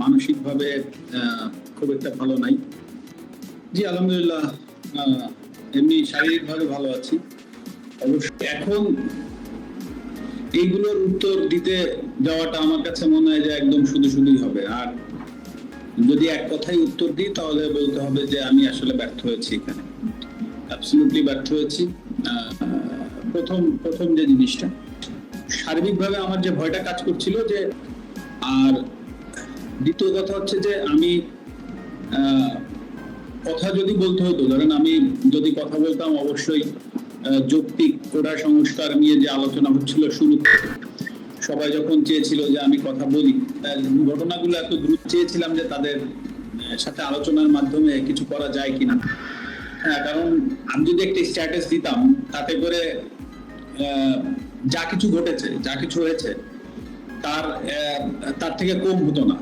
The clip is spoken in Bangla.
মানসিকভাবে খুব একটা ভালো নাই। জি, আলহামদুলিল্লাহ এমনি শারীরিকভাবে ভালো আছি। অবশ্য এখন এইগুলোর উত্তর দিতে যাওয়াটা আমার কাছে মনে হয় যে একদম শুধু শুধুই হবে। আর যদি এক কথায় উত্তর দিই, তাহলে বলতে হবে যে আমি আসলে ব্যর্থ হয়েছি এখানে। অ্যাবসলিউটলি ব্যর্থ হয়েছি। প্রথম প্রথম যে জিনিসটা সার্বিকভাবে আমার যে ভয়টা কাজ করছিল যে, আর দ্বিতীয় কথা হচ্ছে যে আমি কথা যদি বলতে হতো, ধরেন আমি যদি কথা বলতাম অবশ্যই যৌক্তিক কোটা সংস্কার নিয়ে যে আলোচনা হচ্ছিল শুরু সবাই যখন চেয়েছিল যে আমি কথা বলি ঘটনাগুলো এত দ্রুত চেয়েছিলাম যে তাদের সাথে আলোচনার মাধ্যমে কিছু করা যায় কিনা। হ্যাঁ কারণ আমি যদি একটা স্ট্যাটাস দিতাম, তাতে করে যা কিছু ঘটেছে, যা কিছু হয়েছে, তার তার থেকে কম হতো না।